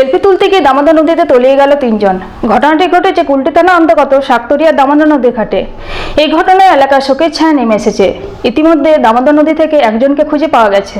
Selfie তুলতে গিয়ে দামোদর নদীতে তলিয়ে গেল তিনজন। ঘটনাটি ঘটেছে কুলটি থানা অন্তর্গত শাকতরিয়া দামোদর নদীর ঘাটে। এই ঘটনায় এলাকার শোকের ছায়া নেমে এসেছে। ইতিমধ্যে দামোদর নদী থেকে একজনকে খুঁজে পাওয়া গেছে।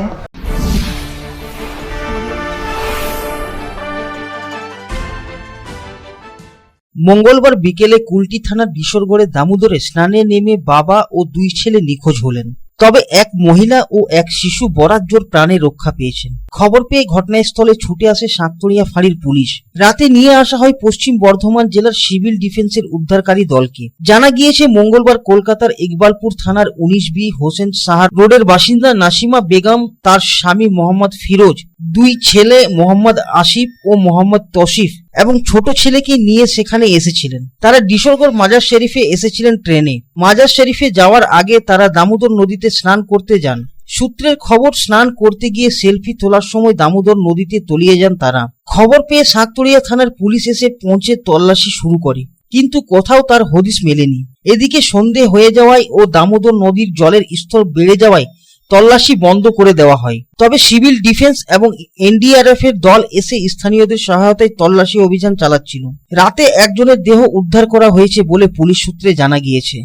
মঙ্গলবার বিকেলে কুলটি থানার বিশরগড়ে দামোদরে স্নানে নেমে বাবা ও দুই ছেলে নিখোঁজ হলেন। তবে এক মহিলা ও এক শিশু বরাজ্জোর প্রাণে রক্ষা পেয়েছেন। খবর পেয়ে ঘটনাস্থলে ছুটে আসে সাততরিয়া ফাঁড়ির পুলিশ। রাতে নিয়ে আসা হয় পশ্চিম বর্ধমান জেলার সিভিল ডিফেন্সের উদ্ধারকারী দলকে। জানা গিয়েছে, মঙ্গলবার কলকাতার ইকবালপুর থানার উনিশ বি হোসেন সাহার রোডের বাসিন্দা নাসিমা বেগম, তার স্বামী মোহাম্মদ ফিরোজ দুই ছেলে, মোহাম্মদ আসিফ ও মোহাম্মদ তসিফ এবং ছোট ছেলেকে নিয়ে সেখানে এসেছিলেন। তারা ডিসরগড় মাজার শরীফে এসেছিলেন ট্রেনে। মাজার শরীফে যাওয়ার আগে তারা দামোদর নদীতে স্নান করতে যান। সূত্রের খবর, স্নান করতে গিয়ে সেলফি তোলার সময় দামোদর নদীতে তলিয়ে যান তারা। খবর পেয়ে সাঁকতরিয়া থানার পুলিশ এসে পৌঁছে তল্লাশি শুরু করে। কিন্তু কোথাও তার হদিস মেলেনি। এদিকে সন্ধে হয়ে যাওয়ায় ও দামোদর নদীর জলের স্তর বেড়ে যাওয়ায় তল্লাশি বন্ধ করে দেওয়া হয়। তবে সিভিল ডিফেন্স এবং এনডিআরএফ এর দল এসে স্থানীয়দের সহায়তায় তল্লাশি অভিযান চালাচ্ছিল। রাতে একজনের দেহ উদ্ধার করা হয়েছে বলে পুলিশ সূত্রে জানা গিয়েছে।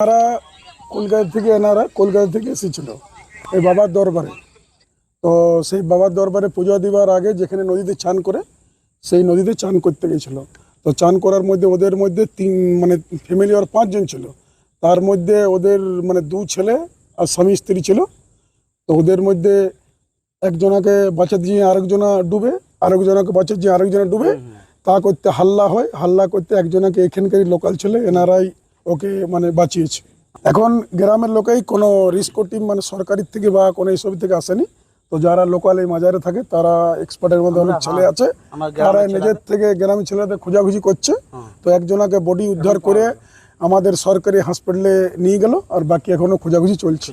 তারা কলকাতা থেকে এনারা কলকাতা থেকে এসেছিল, এই বাবার দরবারে। তো সেই বাবার দরবারে পূজা দিবার আগে যেখানে নদীতে চান করে, সেই নদীতে চান করতে গেছিল। তো চান করার মধ্যে ওদের মধ্যে তিন মানে ফ্যামিলি আর পাঁচজন ছিল। তার মধ্যে ওদের মানে দু ছেলে আর স্বামী স্ত্রী ছিল। তো ওদের মধ্যে একজনাকে বাঁচাতে গিয়ে আরেকজনা ডুবে আরেকজনাকে বাঁচাতে গিয়ে আরেকজনা ডুবে তা করতে হাল্লা হয় হাল্লা করতে একজনাকে এখানকারই লোকাল ছেলে এনারাই ওকে মানে বাঁচিয়েছে। এখন গ্রামের লোকেই কোনো রিস্কো টিম মানে সরকারি থেকে বা কোনো এইসব থেকে আসেনি। তো যারা লোকাল এই মাজারে থাকে তারা এক্সপার্টের মধ্যে অনেক ছেলে আছে। তারা নিজের থেকে গ্রামের ছেলেদের খোঁজাখুঁজি করছে। তো একজনাকে বডি উদ্ধার করে আমাদের সরকারি হসপিটালে নিয়ে গেল আর বাকি এখনও খোঁজাখুঁজি চলছে।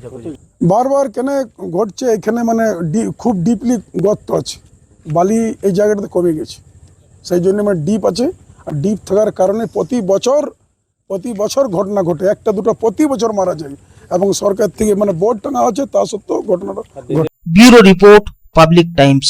বারবার কেন ঘটছে? এখানে মানে খুব ডিপলি গর্ত আছে। বালি এই জায়গাটাতে কমে গেছে। সেই জন্য মানে ডিপ আছে। আর ডিপ থাকার কারণে প্রতি বছর প্রতি বছর ঘটনা ঘটে। একটা দুটো প্রতি বছর মারা যায়। এবং সরকার থেকে মানে বোর্ড টাঙা আছে তা সত্ত্বেও ঘটনাটা ঘটে ব্যুরো রিপোর্ট পাবলিক টাইমস।